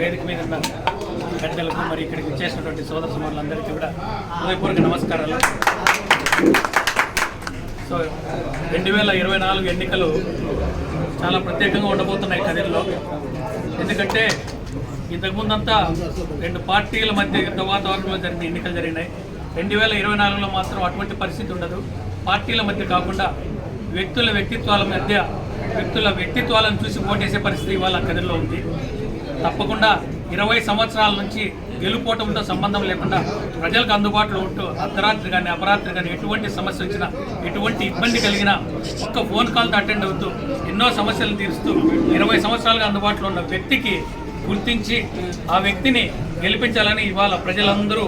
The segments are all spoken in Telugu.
వేదిక మీద ఉన్న పెద్దలకు మరి ఇక్కడికి వచ్చేసినటువంటి సోదర సమానులందరికీ కూడా హృదయపూర్వక నమస్కారాలు. సో రెండు వేల ఇరవై నాలుగు ఎన్నికలు చాలా ప్రత్యేకంగా ఉండబోతున్నాయి కదిరిలో ఎందుకంటే ఇంతకుముందంతా రెండు పార్టీల మధ్య యుద్ధ వాతావరణంలో జరిగిన ఎన్నికలు జరిగినాయి. రెండు వేల ఇరవై నాలుగులో మాత్రం అటువంటి పరిస్థితి ఉండదు. పార్టీల మధ్య కాకుండా వ్యక్తుల వ్యక్తిత్వాల మధ్య వ్యక్తుల వ్యక్తిత్వాలను చూసి ఓటేసే పరిస్థితి ఇవాళ కదిరిలో ఉంది. తప్పకుండా ఇరవై సంవత్సరాల నుంచి గెలుపోవటంతో సంబంధం లేకుండా ప్రజలకు అందుబాటులో ఉంటూ అర్ధరాత్రి కానీ అపరాత్రి కానీ ఎటువంటి సమస్య వచ్చినా ఎటువంటి ఇబ్బంది కలిగినా ఒక్క ఫోన్ కాల్తో అటెండ్ అవుతూ ఎన్నో సమస్యలు తీరుస్తూ ఇరవై సంవత్సరాలుగా అందుబాటులో ఉన్న వ్యక్తికి గుర్తించి ఆ వ్యక్తిని గెలిపించాలని ఇవాళ ప్రజలందరూ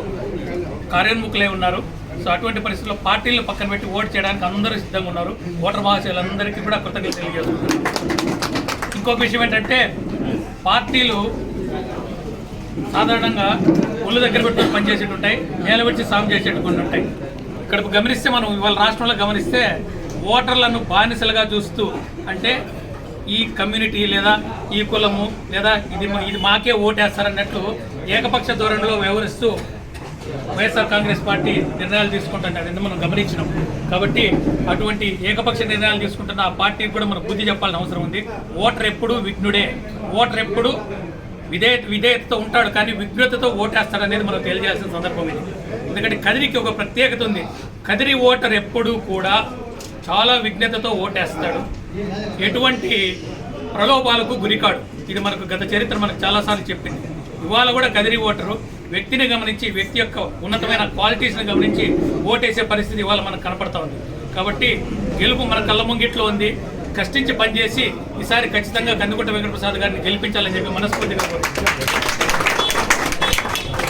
కార్యోన్ముఖులై ఉన్నారు. సో అటువంటి పరిస్థితుల్లో పార్టీలను పక్కన పెట్టి ఓటు చేయడానికి అందరూ సిద్ధంగా ఉన్నారు. ఓటర్ మహాశయులందరికీ కూడా కృతజ్ఞతలు తెలియజేస్తున్నారు ఇంకొక విషయం ఏంటంటే పార్టీలు సాధారణంగా ఒళ్ళు దగ్గర పెట్టుకొని పనిచేసేట్టు ఉంటాయి నేలబెట్టి సాగు చేసేటి కొన్ని ఉంటాయి. ఇక్కడ గమనిస్తే మనం ఇవాళ రాష్ట్రంలో గమనిస్తే ఓటర్లను బానిసలుగా చూస్తూ అంటే ఈ కమ్యూనిటీ లేదా ఈ కులము లేదా ఇది ఇది మాకే ఓటేస్తారన్నట్టు ఏకపక్ష ధోరణిలో వ్యవహరిస్తూ వైఎస్ఆర్ కాంగ్రెస్ పార్టీ నిర్ణయాలు తీసుకుంటుంటారు ఎందుకు మనం గమనించినాం? కాబట్టి అటువంటి ఏకపక్ష నిర్ణయాలు తీసుకుంటున్న ఆ పార్టీకి కూడా మనం బుద్ధి చెప్పాల్సిన అవసరం ఉంది. ఓటర్ ఎప్పుడు విఘ్నుడే. ఓటర్ ఎప్పుడు విధేయ విధేయతతో ఉంటాడు కానీ విఘ్నతతో ఓటేస్తాడు అనేది మనం తెలియజేయాల్సిన సందర్భం ఇది. ఎందుకంటే కదిరికి ఒక ప్రత్యేకత ఉంది. కదిరి ఓటర్ ఎప్పుడూ కూడా చాలా విఘ్నతతో ఓటేస్తాడు. ఎటువంటి ప్రలోభాలకు గురికాడు. ఇది మనకు గత చరిత్ర మనకు చాలాసార్లు చెప్పింది. ఇవాళ కూడా కదిరి ఓటరు వ్యక్తిని గమనించి వ్యక్తి యొక్క ఉన్నతమైన క్వాలిటీస్ని గమనించి ఓటేసే పరిస్థితి ఇవాళ మనకు కనపడతా ఉంది. కాబట్టి గెలుపు మన కళ్ళ ముంగిట్లో ఉంది. కష్టించి పనిచేసి ఈసారి ఖచ్చితంగా కందుకుంట వెంకటప్రసాద్ గారిని గెలిపించాలని చెప్పి మనస్ఫూర్తిగా కోరుతున్నాను